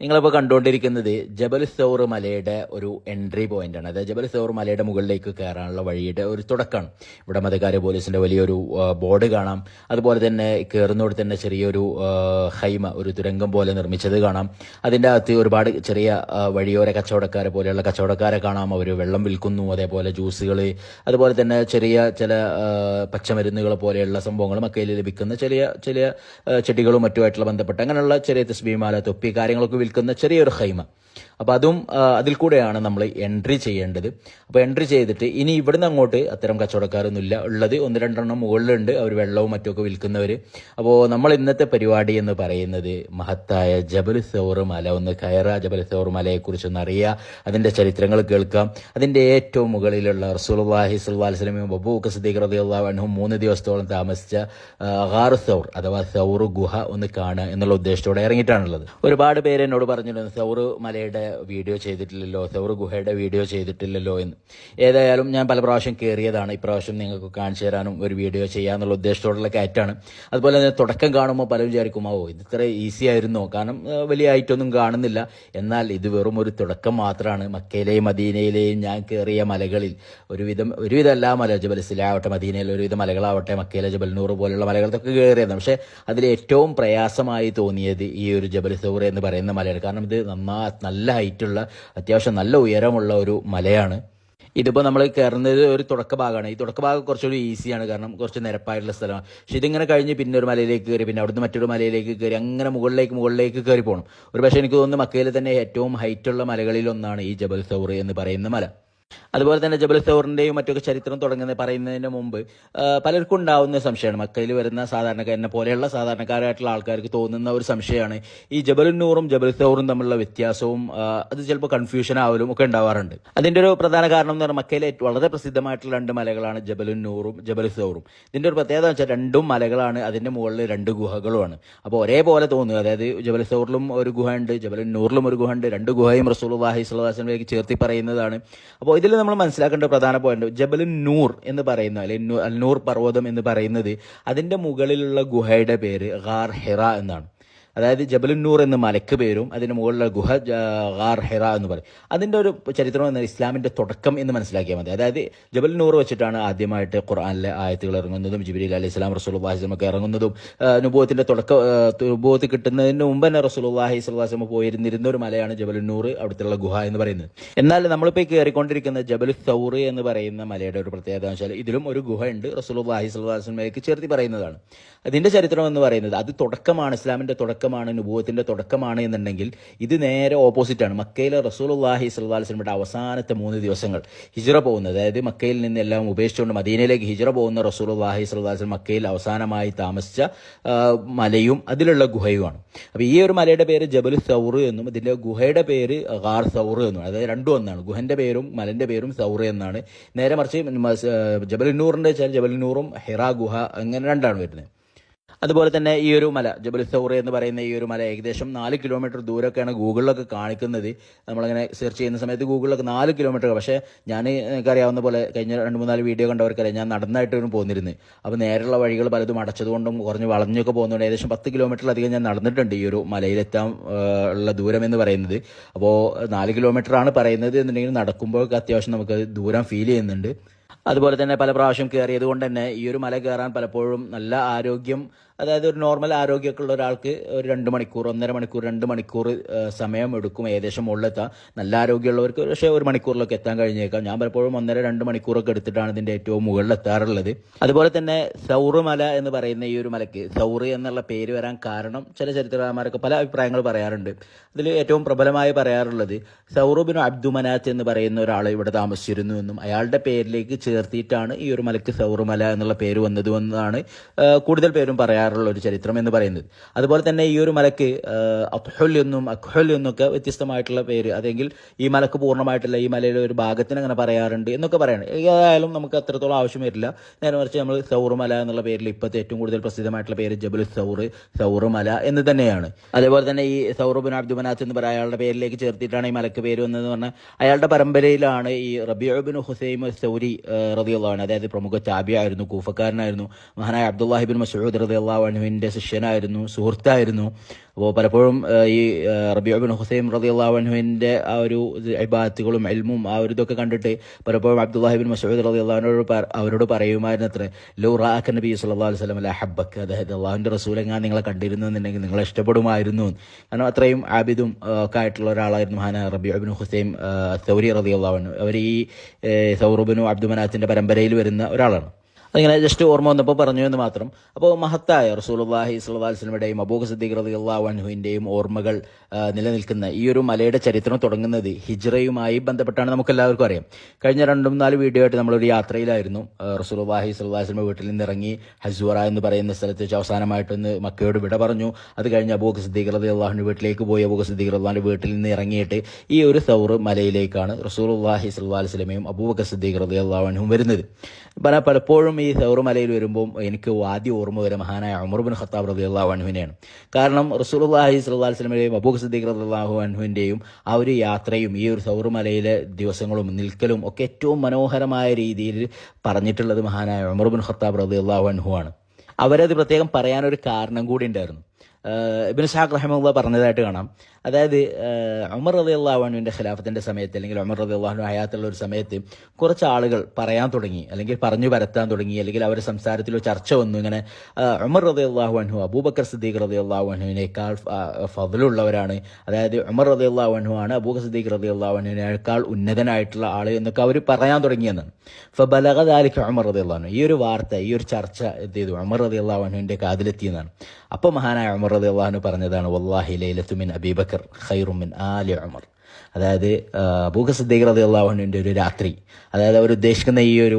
നിങ്ങളിപ്പോൾ കണ്ടുകൊണ്ടിരിക്കുന്നത് ജബൽ സൗർ മലയുടെ ഒരു എൻട്രി പോയിന്റ് ആണ്. അതായത് ജബൽ സൗർ മലയുടെ മുകളിലേക്ക് കയറാനുള്ള വഴിയുടെ ഒരു തുടക്കമാണ്. ഇവിടെ മതകാര്യ പോലീസിന്റെ വലിയൊരു ബോർഡ് കാണാം. അതുപോലെ തന്നെ കയറുന്നോട് തന്നെ ചെറിയൊരു ഹൈമ ഒരു തുരങ്കം പോലെ നിർമ്മിച്ചത് കാണാം. അതിന്റെ അകത്ത് ഒരുപാട് ചെറിയ വഴിയോര കച്ചവടക്കാരെ പോലെയുള്ള കച്ചവടക്കാരെ കാണാം. അവർ വെള്ളം വിൽക്കുന്നു അതേപോലെ ജ്യൂസുകൾ അതുപോലെ തന്നെ ചെറിയ ചില പച്ചമരുന്നുകൾ പോലെയുള്ള സംഭവങ്ങളും ഒക്കെ ലഭിക്കുന്ന ചെറിയ ചെറിയ ചെടികളും മറ്റുമായിട്ടുള്ള ബന്ധപ്പെട്ട് അങ്ങനെയുള്ള ചെറിയ തസ്ബീമാല തൊപ്പി കാര്യങ്ങളൊക്കെ വിൽക്കുന്ന ചെറിയൊരു ഹൈമ. അപ്പോൾ അതും അതിൽ കൂടെയാണ് നമ്മൾ എൻട്രി ചെയ്യേണ്ടത്. അപ്പോൾ എൻട്രി ചെയ്തിട്ട് ഇനി ഇവിടുന്ന് അങ്ങോട്ട് അത്തരം കച്ചവടക്കാരൊന്നുമില്ല. ഉള്ളത് ഒന്ന് രണ്ടെണ്ണം മുകളിലുണ്ട്. അവർ വെള്ളവും മറ്റുമൊക്കെ വിൽക്കുന്നവർ അപ്പോൾ നമ്മൾ ഇന്നത്തെ പരിപാടി എന്ന് പറയുന്നത് മഹത്തായ ജബൽ സൗർ മല. ഒന്ന് കയറ ജബൽ സൗർ മലയെക്കുറിച്ചൊന്ന് അറിയുക അതിന്റെ ചരിത്രങ്ങൾ കേൾക്കാം. അതിന്റെ ഏറ്റവും മുകളിലുള്ള റസൂൽവാഹി സുൽവാസ്ലമിയും ബബൂക്ക് സദീഖ് റദിയുള്ള മൂന്ന് ദിവസത്തോളം താമസിച്ച ആ, സൗർ അഥവാ സൗർ ഗുഹ ഒന്ന് കാണുക എന്നുള്ള ഉദ്ദേശത്തോടെ ഇറങ്ങിയിട്ടാണുള്ളത്. ഒരുപാട് പേര് എന്നോട് പറഞ്ഞിട്ടുണ്ട് സൗർ മലയുടെ വീഡിയോ ചെയ്തിട്ടില്ലല്ലോ സൗർ ഗുഹയുടെ വീഡിയോ ചെയ്തിട്ടില്ലല്ലോ എന്ന്. ഏതായാലും ഞാൻ പല പ്രാവശ്യം കയറിയതാണ് ഇപ്രാവശ്യം നിങ്ങൾക്ക് കാണിച്ചു തരാനും ഒരു വീഡിയോ ചെയ്യാന്നുള്ള ഉദ്ദേശത്തോടുള്ള കയറ്റാണ്. അതുപോലെ തന്നെ തുടക്കം കാണുമ്പോൾ പലരും വിചാരിക്കും ഓ ഇത് ഇത്ര ഈസി ആയിരുന്നോ? കാരണം വലിയ ആയിട്ടൊന്നും കാണുന്നില്ല. എന്നാൽ ഇത് വെറും ഒരു തുടക്കം മാത്രമാണ്. മക്കയിലെയും മദീനയിലെയും ഞാൻ കയറിയ മലകളിൽ ഒരുവിധം ഒരുവിധം എല്ലാ മല ജബൽ സിലാവട്ടെ മദീനയിലെ ഒരുവിധ മലകളാവട്ടെ മക്കയിലെ ജബൽ നൂർ പോലുള്ള മലകളൊക്കെ കയറിയതാണ് പക്ഷേ അതിൽ ഏറ്റവും പ്രയാസമായി തോന്നിയത് ഈ ഒരു ജബൽ സൗർ എന്ന് പറയുന്ന മലയാണ്. കാരണം ഇത് നന്നാ നല്ല ഹൈറ്റുള്ള അത്യാവശ്യം നല്ല ഉയരമുള്ള ഒരു മലയാണ്. ഇതിപ്പോൾ നമ്മൾ കയറുന്നത് ഒരു തുടക്ക ഭാഗമാണ് ഈ തുടക്ക ഭാഗം കുറച്ചുകൂടി ഈസിയാണ്. കാരണം കുറച്ച് നിരപ്പായിട്ടുള്ള സ്ഥലമാണ്. പക്ഷെ ഇതിങ്ങനെ കഴിഞ്ഞ് പിന്നെ ഒരു മലയിലേക്ക് കയറി പിന്നെ അവിടുന്ന് മറ്റൊരു മലയിലേക്ക് കയറി അങ്ങനെ മുകളിലേക്ക് മുകളിലേക്ക് കയറി പോകണം ഒരു പക്ഷേ എനിക്ക് തോന്നുന്നു മക്കയിൽ തന്നെ ഏറ്റവും ഹൈറ്റുള്ള മലകളിലൊന്നാണ് ഈ ജബൽ സൗർ എന്ന് പറയുന്ന മല. അതുപോലെ തന്നെ ജബൽ സൗറിന്റെയും മറ്റൊക്കെ ചരിത്രം തുടങ്ങുന്ന പറയുന്നതിന് മുമ്പ് പലർക്കും ഉണ്ടാവുന്ന സംശയമാണ്. മക്കയിൽ വരുന്ന സാധാരണക്കാരനെ പോലെയുള്ള സാധാരണക്കാരായിട്ടുള്ള ആൾക്കാർക്ക് തോന്നുന്ന ഒരു സംശയമാണ്. ഈ ജബൽ നൂറും ജബൽ സൗറും തമ്മിലുള്ള വ്യത്യാസവും അത് ചിലപ്പോൾ കൺഫ്യൂഷൻ ആവലും ഒക്കെ ഉണ്ടാവാറുണ്ട്. അതിന്റെ ഒരു പ്രധാന കാരണം എന്ന് പറഞ്ഞാൽ മക്കയിലെ വളരെ പ്രസിദ്ധമായിട്ടുള്ള രണ്ട് മലകളാണ് ജബൽ നൂറും ജബൽ സൗറും. ഇതിന്റെ ഒരു പ്രത്യേകത വെച്ചാൽ രണ്ടും മലകളാണ് അതിന്റെ മുകളിൽ രണ്ട് ഗുഹകളുമാണ്. അപ്പോൾ ഒരേപോലെ തോന്നുക അതായത് ജബൽ സൗറിലും ഒരു ഗുഹ ഉണ്ട് ജബൽ നൂറിലും ഒരു ഗുഹ ഉണ്ട് രണ്ട് ഗുഹയും റസൂൽ വാഹി സ്വലാസിലേക്ക് ചേർത്തി പറയുന്നതാണ്. അപ്പോൾ ഇതിൽ നമ്മൾ മനസ്സിലാക്കേണ്ട പ്രധാന പോയിന്റ് ജബലുൻ നൂർ എന്ന് പറയുന്ന അല്ലെങ്കിൽ നൂർ പർവതം എന്ന് പറയുന്നത് അതിന്റെ മുകളിലുള്ള ഗുഹയുടെ പേര് ഗാർ ഹിറ എന്നാണ്. അതായത് ജബലുന്നൂർ എന്ന മലക്ക് പേരും അതിന്റെ മുകളിലുള്ള ഗുഹ ഗാർ ഹിറ എന്ന് പറയും. അതിന്റെ ഒരു ചരിത്രം എന്ന ഇസ്ലാമിന്റെ തുടക്കം എന്ന് മനസ്സിലാക്കിയാൽ മതി. അതായത് ജബലുന്നൂർ വെച്ചിട്ടാണ് ആദ്യമായിട്ട് ഖുർആനിലെ ആയത്തുകൾ ഇറങ്ങുന്നതും ജിബിലി അലൈഹി ഇസ്ലാം റസൂൽ ഒക്കെ ഇറങ്ങുന്നതും നുബൂത്തിന്റെ തുടക്കം നുബൂത്ത് കിട്ടുന്നതിന് മുമ്പ് തന്നെ റസൂൽ അള്ളാഹി സ്വലാസ്ലമ പോയിരുന്നിരുന്ന ഒരു മലയാണ് ജബലുന്നൂർ നൂർ അവിടുത്തെ ഗുഹ എന്ന് പറയുന്നത്. എന്നാൽ നമ്മളിപ്പോൾ കയറിക്കൊണ്ടിരിക്കുന്ന ജബൽ സൗറി എന്ന് പറയുന്ന മലയുടെ ഒരു പ്രത്യേകത വെച്ചാൽ ഇതിലും ഒരു ഗുഹ ഉണ്ട് റസൂൽ അള്ളാഹി സ്വലാസ്ലമയ്ക്ക് ചേർത്തി പറയുന്നതാണ്. അതിന്റെ ചരിത്രം എന്ന് പറയുന്നത് അത് തുടക്കമാണ് ഇസ്ലാമിന്റെ തുടക്കമാണ് നുബൂത്തിന്റെ തുടക്കമാണ് എന്നുണ്ടെങ്കിൽ ഇത് നേരെ ഓപ്പോസിറ്റാണ് മക്കയിലെ റസൂൽ അള്ളാഹി സ്വലാസ്ലമയുടെ അവസാനത്തെ മൂന്ന് ദിവസങ്ങൾ ഹിജറ പോകുന്നത്. അതായത് മക്കയിൽ നിന്ന് എല്ലാം ഉപേക്ഷിച്ചുകൊണ്ട് മദീനയിലേക്ക് ഹിജറ പോകുന്ന റസൂൽ അള്ളാഹി സ്വലാസ്ലം മക്കയിൽ അവസാനമായി താമസിച്ച മലയും അതിലുള്ള ഗുഹയുമാണ്. അപ്പോൾ ഈ ഒരു മലയുടെ പേര് ജബൽ സൗർ എന്നും ഇതിന്റെ ഗുഹയുടെ പേര് ഗാർ സൗർ എന്നും അതായത് രണ്ടും ഒന്നാണ്. ഗുഹന്റെ പേരും മലന്റെ പേരും സൗർ എന്നാണ്. നേരെ മറിച്ച് ജബലുന്നൂറിന്റെ വെച്ചാൽ നൂറും ഹിറ ഗുഹ അങ്ങനെ രണ്ടാണ് വരുന്നത്. അതുപോലെ തന്നെ ഈ ഒരു മല ജബൽ സൗറി എന്ന് പറയുന്ന ഈ ഒരു മല ഏകദേശം നാല് കിലോമീറ്റർ ദൂരമൊക്കെയാണ് ഗൂഗിളിലൊക്കെ കാണിക്കുന്നത്. നമ്മളങ്ങനെ സെർച്ച് ചെയ്യുന്ന സമയത്ത് ഗൂഗിളിലൊക്കെ നാല് കിലോമീറ്റർ പക്ഷേ ഞാൻ അറിയാവുന്ന പോലെ കഴിഞ്ഞ രണ്ട് മൂന്നാൽ വീഡിയോ കണ്ടവർക്കറിയാം ഞാൻ നടന്നായിട്ട് ഒരു പോന്നിരുന്നു. അപ്പോൾ നേരെയുള്ള വഴികൾ പലതും അടച്ചതുകൊണ്ടും കുറഞ്ഞ് വളഞ്ഞൊക്കെ പോകുന്നുണ്ട് ഏകദേശം പത്ത് കിലോമീറ്ററിലധികം ഞാൻ നടന്നിട്ടുണ്ട് ഈ ഒരു മലയിലെത്താൻ ഉള്ള ദൂരം എന്ന് പറയുന്നത്. അപ്പോൾ നാല് കിലോമീറ്ററാണ് പറയുന്നത് എന്നുണ്ടെങ്കിൽ നടക്കുമ്പോഴൊക്കെ അത്യാവശ്യം നമുക്ക് ദൂരം ഫീൽ ചെയ്യുന്നുണ്ട്. അതുപോലെ തന്നെ പല പ്രാവശ്യം കയറിയത് കൊണ്ട് തന്നെ ഈ ഒരു മല കയറാൻ പലപ്പോഴും നല്ല ആരോഗ്യം അതായത് ഒരു നോർമൽ ആരോഗ്യമൊക്കെ ഉള്ള ഒരാൾക്ക് ഒരു രണ്ട് മണിക്കൂർ ഒന്നര മണിക്കൂർ രണ്ട് മണിക്കൂർ സമയം എടുക്കും ഏകദേശം മുകളിലെത്താൻ നല്ല ആരോഗ്യമുള്ളവർക്ക് പക്ഷേ ഒരു മണിക്കൂറിലൊക്കെ എത്താൻ കഴിഞ്ഞേക്കാം. ഞാൻ പലപ്പോഴും ഒന്നര രണ്ട് മണിക്കൂറൊക്കെ എടുത്തിട്ടാണ് ഇതിന്റെ ഏറ്റവും മുകളിൽ എത്താറുള്ളത് അതുപോലെ തന്നെ സൗറുമല എന്ന് പറയുന്ന ഈ ഒരു മലയ്ക്ക് സൗറ് എന്നുള്ള പേര് വരാൻ കാരണം ചില ചരിത്രകാരന്മാരൊക്കെ പല അഭിപ്രായങ്ങൾ പറയാറുണ്ട്. അതിൽ ഏറ്റവും പ്രബലമായി പറയാറുള്ളത് സൗറുബിനു അബ്ദുമനാത്ത് എന്ന് പറയുന്ന ഒരാൾ ഇവിടെ താമസിച്ചിരുന്നു എന്നും അയാളുടെ പേരിലേക്ക് ചേർത്തിയിട്ടാണ് ഈ ഒരു മലയ്ക്ക് സൗറുമല എന്നുള്ള പേര് വന്നത് എന്നാണ് കൂടുതൽ പേരും പറയാറുള്ള ഒരു ചരിത്രം എന്ന് പറയുന്നത്. അതുപോലെ തന്നെ ഈ ഒരു മലക്ക് അഖ്ഹുൽ എന്നും അഖ്ഹുൽ എന്നൊക്കെ വ്യത്യസ്തമായിട്ടുള്ള പേര്. അതെങ്കിൽ ഈ മലക്ക് പൂർണമായിട്ടില്ല ഈ മലയുടെ ഒരു ഭാഗത്തിന് അങ്ങനെ പറയാറുണ്ട് എന്നൊക്കെ പറയണം. ഏതായാലും നമുക്ക് അത്രത്തോളം ആവശ്യം വരില്ല. നേരെ മറിച്ച് നമ്മൾ സൗറുമല എന്നുള്ള പേരിൽ ഇപ്പോഴത്തെ ഏറ്റവും കൂടുതൽ പ്രസിദ്ധമായിട്ടുള്ള പേര് ജബൽ സൗർ മല എന്ന് തന്നെയാണ്. അതേപോലെ തന്നെ ഈ സൗറബിൻ അബ്ദുമനാത്ത് എന്ന് പറയുന്ന അയാളുടെ പേരിലേക്ക് ചേർത്തിട്ടാണ് ഈ മലക്ക് പേര് വന്നതെന്ന് പറഞ്ഞാൽ അയാളുടെ പരമ്പരയിലാണ് ഈ റബിയുബിൻ ഹുസൈം സൗരി റതിയുള്ളതാണ് അതായത് പ്രമുഖ ചാബിയായിരുന്നു കൂഫക്കാരനായിരുന്നു മഹാനായ അബ്ദുല്ലാഹിബിൻ മസൂദ് റതിയുള്ള റതിയുള്ളാഹുവിന്റെ ശിഷ്യനായിരുന്നു സുഹൃത്തായിരുന്നു. അപ്പോൾ പലപ്പോഴും ഈ റബിയുബിൻ ഹുസൈൻ റതിയുള്ളാഹുവിന്റെ ആ ഒരു ഇബാത്തുകളും എൽമും ആ ഒരു ഇതൊക്കെ കണ്ടിട്ട് പലപ്പോഴും അബ്ദുല്ലാഹിബിൻ മസൂദ് റതിയുള്ളഹാനോട് അവരോട് പറയുമായിരുന്നു അത്ര ലോ റാഖ് നബി സല്ലാ അലൈഹി സ്വലം അല്ല ഹബ്ബക്ക് അതായത് അള്ളാഹുവിന്റെ റസൂലെങ്ങാൻ നിങ്ങളെ കണ്ടിരുന്നു എന്നുണ്ടെങ്കിൽ നിങ്ങളെ ഇഷ്ടപ്പെടുമായിരുന്നു. കാരണം അത്രയും ആബിദും ഒക്കെ ആയിട്ടുള്ള ഒരാളായിരുന്നു മഹാന റബിയുബിൻ ഹുസൈൻ സൗരി റതിയുള്ളാഹുൻ അവർ ഈ സൗറബിനും അബ്ദുമനാത്തിന്റെ പരമ്പരയിൽ വരുന്ന ഒരാളാണ്. അതിങ്ങനെ ജസ്റ്റ് ഓർമ്മ വന്നപ്പോൾ പറഞ്ഞു എന്ന് മാത്രം. അപ്പോൾ മഹത്തായ അലൈഹി വസല്ലമയുടെയും അബൂഖ് സിദ്ദീഖ് റളിയല്ലാഹു അൻഹുവിന്റെയും ഓർമ്മകൾ നിലനിൽക്കുന്ന ഈ ഒരു മലയുടെ ചരിത്രം തുടങ്ങുന്നത് ഹിജ്റയുമായി ബന്ധപ്പെട്ടാണ് നമുക്ക് എല്ലാവർക്കും അറിയാം. കഴിഞ്ഞ രണ്ടും നാല് വീഡിയോ ആയിട്ട് നമ്മളൊരു യാത്രയിലായിരുന്നു. റസൂൽഹി വസല്ലമ വീട്ടിൽ നിന്ന് ഇറങ്ങി ഹസ്വറ എന്ന് പറയുന്ന സ്ഥലത്ത് വെച്ച് അവസാനമായിട്ടൊന്ന് മക്കയോട് വിട പറഞ്ഞു. അത് കഴിഞ്ഞ് അബൂഖ് റതി അള്ളാഹുവിന്റെ വീട്ടിലേക്ക് പോയി. അബൂഖ് സദ്ദീഖ് റഹ്ലാന്റെ വീട്ടിൽ നിന്ന് ഇറങ്ങിയിട്ട് ഈ ഒരു സൗറ് മലയിലേക്കാണ് അലൈഹി വസല്ലമയും അബൂബക്കർ സിദ്ദീഖ് റളിയല്ലാഹു അൻഹും വരുന്നത്. പല പലപ്പോഴും സൗറ് മലയിൽ വരുമ്പോൾ എനിക്ക് ആദ്യ ഓർമ്മ വരെ മഹാനായ ഉമർബിൻ ഖത്താബ് റളിയല്ലാഹു അൻഹുവിനെയാണ്. കാരണം റസൂലുള്ളാഹി സ്വല്ലല്ലാഹി അലൈഹി അബൂഖ് സദ്ദീഖ് റളിയല്ലാഹു അൻഹുവിന്റെയും ആ ഒരു യാത്രയും ഈ ഒരു സൗറുമലയിലെ ദിവസങ്ങളും നിൽക്കലും ഒക്കെ ഏറ്റവും മനോഹരമായ രീതിയിൽ പറഞ്ഞിട്ടുള്ളത് മഹാനായ ഉമർബിൻ ഖത്താബ് റളിയല്ലാഹു അൻഹു ആണ് അവരത് പ്രത്യേകം പറയാനൊരു കാരണം കൂടി ഉണ്ടായിരുന്നു. ഇബ്നു സഹാഖ് റഹിമുള്ള പറഞ്ഞതായിട്ട് കാണാം. അതായത് ഉമർ റതി അള്ളാഹുവിന്റെ ഖിലാഫത്തിന്റെ സമയത്ത് അല്ലെങ്കിൽ ഉമർ റതി അള്ളാഹുവിന്റെ ഹയാത്തുള്ള ഒരു സമയത്ത് കുറച്ച് ആളുകൾ പറയാൻ തുടങ്ങി അല്ലെങ്കിൽ പറഞ്ഞു പരത്താൻ തുടങ്ങി അല്ലെങ്കിൽ അവരുടെ സംസാരത്തിലോ ചർച്ച വന്നു ഇങ്ങനെ ഉമർ റതി അള്ളാഹു അൻഹു അബൂബക്കർ സിദ്ദീഖ് റതി അള്ളാഹു അൻഹുവിനേക്കാൾ ഫതിലുള്ളവരാണ്. അതായത് ഉമർ റതി അള്ളാഹു അൻഹു ആണ് അബൂബക്കർ സിദ്ദീഖ് റതി അള്ളാഹു അൻഹുവിനേക്കാൾ ഉന്നതനായിട്ടുള്ള ആൾ എന്നൊക്കെ അവർ പറയാൻ തുടങ്ങിയെന്നാണ്. ഫബലഗദാലിക്ക് ഉമർ റതി അള്ളാഹു ഈ ഒരു വാർത്ത ഈ ഒരു ചർച്ച എന്ത് ചെയ്തു ഉമർ റതി അള്ളാഹു അൻഹുവിന്റെ കാതിലെത്തിയെന്നാണ്. അപ്പോൾ മഹാനായ ഉമർ റതി അള്ളാഹു പറഞ്ഞതാണ് വല്ലാഹി ലൈലത്തുമിൻ അബീബക്കർ ഖൈറുമിൻ ആലി ഉമർ. അതായത് അബൂഖ സിദ്ദീഖ് റതി അള്ളാഹുവിന്റെ ഒരു രാത്രി. അതായത് അവർ ഉദ്ദേശിക്കുന്ന ഈ ഒരു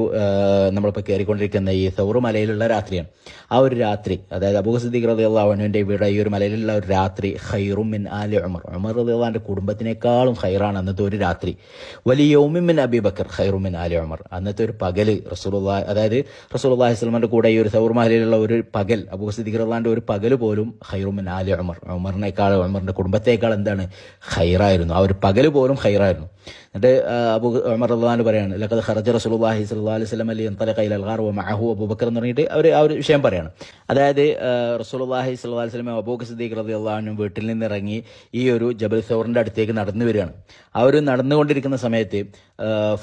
നമ്മളിപ്പോൾ കയറിക്കൊണ്ടിരിക്കുന്ന ഈ സൗറു മലയിലുള്ള രാത്രിയാണ്. ആ ഒരു രാത്രി അതായത് അബൂഖ സിദ്ദീഖ് റതി അള്ളാഹുവിന്റെ ഇവിടെ ഈ ഒരു മലയിലുള്ള ഒരു രാത്രി ഖൈറും മിൻ ആലി ഉമർ. ഉമർ റതി അള്ളാഹിന്റെ കുടുംബത്തിനേക്കാളും ഖൈറാണ് അന്നത്തെ ഒരു രാത്രി. വലിയ യൗമിൻ അബീബക്കർ ഖൈറുമിൻ ആലി ഉമർ. അന്നത്തെ ഒരു പകൽ റസൂലുള്ളാഹി അതായത് റസൂലുള്ളാഹി സ്വലമിന്റെ കൂടെ ഈ ഒരു സൗർ മലയിലുള്ള ഒരു പകൽ അബൂ സിദ്ദീഖ് റളിയല്ലാഹുവിന്റെ ഒരു പകൽ പോലും ഖൈറുമിൻ ആലി ഉമർ. ഉമറിനേക്കാൾ ഉമറിന്റെ കുടുംബത്തേക്കാൾ എന്താണ്? ഖൈറായിരുന്നു. ആ ഒരു പകൽ പോലും ഖൈറായിരുന്നു. എന്നിട്ട് അബു ഉമർ റളിയല്ലാഹു പറയാണ് ലഖദ് ഖറജ റസൂലുള്ളാഹി സ്വല്ലല്ലാഹി അലൈഹി വസല്ലം അലി യൻതലഖ ഇലൽ ഗാർ വ മഅഹു അബൂബക്കർ എന്ന് പറഞ്ഞിട്ട് അവർ ആ ഒരു വിഷയം പറയാണ്. അതായത് റസൂലുള്ളാഹി സ്വല്ലല്ലാഹി അലൈഹി വസല്ലം അബൂബക്കർ സിദ്ദീഖ് റളിയല്ലാഹു അൻഹു വീട്ടിൽ നിന്ന് ഇറങ്ങി ഈ ഒരു ജബൽ സൗറിന്റെ അടുത്തേക്ക് നടന്നു വരികയാണ്. ആ ഒരു നടന്നുകൊണ്ടിരിക്കുന്ന സമയത്ത്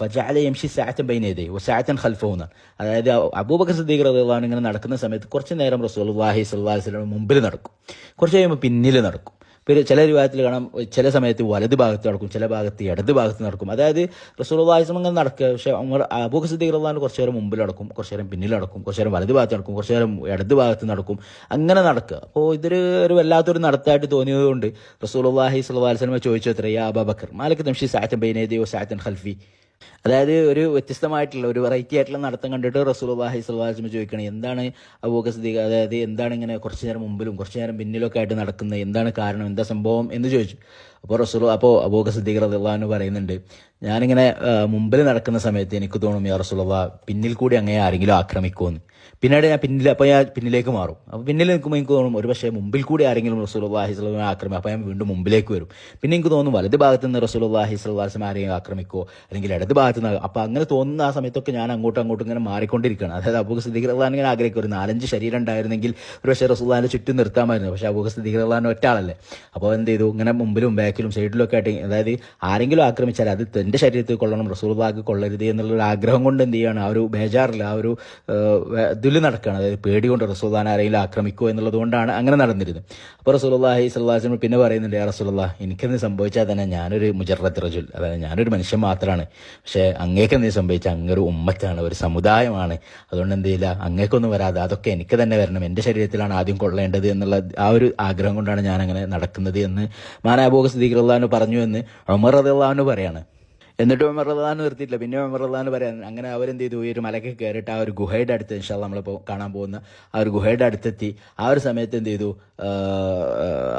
ഫജഅല യംഷി സഅത്തൻ ബൈനയദൈ വസഅത്തൻ ഖൽഫഹു എന്നാണ്. അതായത് അബൂബക്കർ സിദ്ദീഖ് റളിയല്ലാഹു അൻഹു ഇങ്ങനെ നടക്കുന്ന സമയത്ത് കുറച്ച് നേരം റസൂലുള്ളാഹി സ്വല്ലല്ലാഹി അലൈഹി വസല്ലം മുമ്പിൽ നടക്കും. കുറച്ച് കഴിയുമ്പോൾ പിന്നിൽ നടക്കും. പിന്നെ ചില രൂപത്തിൽ കാണാം ചില സമയത്ത് വലത് ഭാഗത്ത് നടക്കും ചില ഭാഗത്ത് ഇടത് ഭാഗത്ത് നടക്കും. അതായത് റസൂർവാഹിസം അങ്ങനെ നടക്കുക. പക്ഷേ ഉമർ അബൂഖ് സിദ്ദീഖ് റളിയല്ലാഹു കുറച്ച് നേരം മുമ്പിൽ നടക്കും കുറച്ച് നേരം പിന്നിൽ നടക്കും കുറച്ച് നേരം വലത് ഭാഗത്ത് നടക്കും കുറച്ച് നേരം ഇടത് ഭാഗത്ത് നടക്കും. അങ്ങനെ നടക്കുക. അപ്പോൾ ഇതൊരു ഒരു വല്ലാത്തൊരു നടത്തായിട്ട് തോന്നിയതുകൊണ്ട് കൊണ്ട് റസൂർ അള്ളാഹി വസല്ലം ചോദിച്ചു അത്ര യാ അബൂബക്കർ? മാലിക് തംഷി സാറ്റൻ ബൈനേദിയോ സാറ്റൻ ഖൽഫി. അതായത് ഒരു വ്യത്യസ്തമായിട്ടുള്ള ഒരു വെറൈറ്റി ആയിട്ടുള്ള നടത്തം കണ്ടിട്ട് റസൂലുള്ളാഹി സ്വല്ലല്ലാഹി അലൈഹി വസല്ലം ചോദിക്കണം എന്താണ് അബൂബക്കർ സിദ്ദീഖ് അതായത് എന്താണ് ഇങ്ങനെ കുറച്ച് നേരം മുമ്പിലും കുറച്ച് നേരം പിന്നിലൊക്കെ ആയിട്ട് നടക്കുന്നത് എന്താണ് കാരണം എന്താ സംഭവം എന്ന് ചോദിച്ചു. അപ്പോൾ റസൂൽ അപ്പോൾ അബൂബക്കർ സിദ്ദീഖ് അൻഹു പറയുന്നുണ്ട് ഞാനിങ്ങനെ മുമ്പിൽ നടക്കുന്ന സമയത്ത് എനിക്ക് തോന്നും യാ റസൂലുള്ള പിന്നിൽ കൂടി അങ്ങനെ ആരെങ്കിലും ആക്രമിക്കുമെന്ന് പിന്നീട് ഞാൻ പിന്നിൽ അപ്പോൾ ഞാൻ പിന്നിലേക്ക് മാറും. അപ്പോൾ പിന്നിൽ നിൽക്കുമ്പോൾ എനിക്ക് തോന്നും ഒരു പക്ഷേ മുമ്പിൽ കൂടി ആരെങ്കിലും റസൂലുള്ളാഹി വസല്ലം ആക്രമിക്കും അപ്പോൾ ഞാൻ വീണ്ടും മുമ്പിലേക്ക് വരും. പിന്നെ എനിക്ക് തോന്നും വലത് ഭാഗത്ത് നിന്ന് റസൂലുള്ളാഹി അലൈഹി ആരെയും ആക്രമിക്കോ അല്ലെങ്കിൽ ഇടത് ഭാഗത്ത് നിന്ന് അപ്പോൾ അങ്ങനെ തോന്നുന്ന ആ സമയത്തൊക്കെ ഞാൻ അങ്ങോട്ടും അങ്ങോട്ടും ഇങ്ങനെ മാറിക്കൊണ്ടിരിക്കുകയാണ്. അതായത് അബൂഖ സിദ്ദീഖ് റഹ്ലാൻ ഇങ്ങനെ ആഗ്രഹിക്കും ഒരു നാലഞ്ച് ശരീരം ഉണ്ടായിരുന്നെങ്കിൽ ഒരു പക്ഷേ റസൂല്ലാഹിനെ ചുറ്റും നിർത്താമായിരുന്നു. പക്ഷേ അബൂഖ സിദ്ദീഖ് റഹ്ലാൻ ഒറ്റാളല്ലേ അപ്പോൾ എന്ത് ചെയ്തു? ഇങ്ങനെ മുമ്പിലും ബാക്കിലും സൈഡിലൊക്കെ ആയിട്ട് അതായത് ആരെങ്കിലും ആക്രമിച്ചാൽ അത് തന്റെ ശരീരത്തിൽ കൊള്ളണം റസൂൽബാഗ് കൊള്ളരുത് എന്നുള്ളൊരു ആഗ്രഹം കൊണ്ട് എന്ത് ചെയ്യാണ്? ആ ഒരു ബേജാറിൽ ആ ഒരു ഇതിൽ നടക്കുകയാണ് അതായത് പേടി കൊണ്ട് റസൂൽദാൻ ആരെങ്കിലും ആക്രമിക്കുമോ എന്നുള്ളത് കൊണ്ടാണ് അങ്ങനെ നടന്നിരുന്നത്. അപ്പോൾ റസൂലുള്ളാഹി വസല്ലം പിന്നെ പറയുന്നുണ്ട് യാ റസൂലുള്ള എനിക്കെന്ന് സംഭവിച്ചാൽ തന്നെ ഞാനൊരു മുജറത്ത് റജുൽ അതായത് ഞാനൊരു മനുഷ്യൻ മാത്രമാണ് പക്ഷേ അങ്ങേക്കെന്ത് സംഭവിച്ച? അങ്ങൊരു ഉമ്മത്താണ് ഒരു സമുദായമാണ്. അതുകൊണ്ട് എന്ത് ചെയ്യില്ല? അങ്ങേക്കൊന്നും വരാതെ അതൊക്കെ എനിക്ക് തന്നെ വരണം. എന്റെ ശരീരത്തിലാണ് ആദ്യം കൊള്ളേണ്ടത് എന്നുള്ള ആ ഒരു ആഗ്രഹം കൊണ്ടാണ് ഞാൻ അങ്ങനെ നടക്കുന്നത് എന്ന് മാനാബോഗ അള്ളഹാനു പറഞ്ഞു എന്ന് ഉമർ അള്ളഹാനു പറയാണ്. എന്നിട്ട് ഉമർ റദാൻ നിർത്തിയിട്ടില്ല. പിന്നെ ഉമർ റദാൻ പറയാൻ അങ്ങനെ അവരെന്ത് ചെയ്തു ഈ ഒരു മലക്ക് കയറിയിട്ട് ആ ഒരു ഗുഹയുടെ അടുത്ത് ഇൻഷാല്ല നമ്മളിപ്പോൾ കാണാൻ പോകുന്ന. ആ ഒരു ഗുഹയുടെ അടുത്തെത്തി. ആ ഒരു സമയത്ത് എന്ത് ചെയ്തു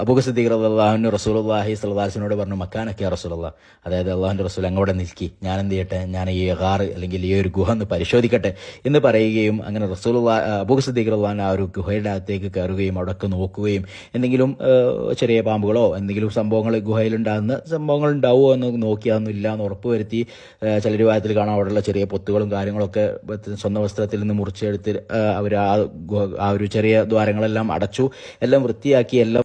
അബൂഖ സിദ്ദീഖ് റസൂൽ റസൂലുള്ളാഹി സലദാസിനോട് പറഞ്ഞു മക്കാനൊക്കെ റസൂലുള്ള അതായത് അള്ളാഹുന്റെ റസൂൽ അങ്ങോട്ട് നിൽക്കി. ഞാൻ എന്ത് ചെയ്യട്ടെ? ഞാൻ ഈ ഗാറ് അല്ലെങ്കിൽ ഈ ഒരു ഗുഹ ഒന്ന് പരിശോധിക്കട്ടെ എന്ന് പറയുകയും അങ്ങനെ റസൂൽ അബൂഖ സിദ്ദീഖ് റദാൻ ആ ഒരു ഗുഹയുടെ അകത്തേക്ക് കയറുകയും അവിടെയൊക്കെ നോക്കുകയും എന്തെങ്കിലും ചെറിയ പാമ്പുകളോ എന്തെങ്കിലും സംഭവങ്ങൾ ഗുഹയിലുണ്ടാകുന്ന സംഭവങ്ങൾ ഉണ്ടാവുമോ എന്ന് നോക്കി അതൊന്നും ഇല്ല എന്ന് ഉറപ്പ് വരുത്തി ചില രൂപത്തിൽ കാണാം അവിടെയുള്ള ചെറിയ പൊത്തുകളും കാര്യങ്ങളൊക്കെ സ്വന്തം വസ്ത്രത്തിൽ നിന്ന് മുറിച്ചെടുത്ത് അവർ ആ ഒരു ചെറിയ ദ്വാരങ്ങളെല്ലാം അടച്ചു എല്ലാം വൃത്തിയാക്കി എല്ലാം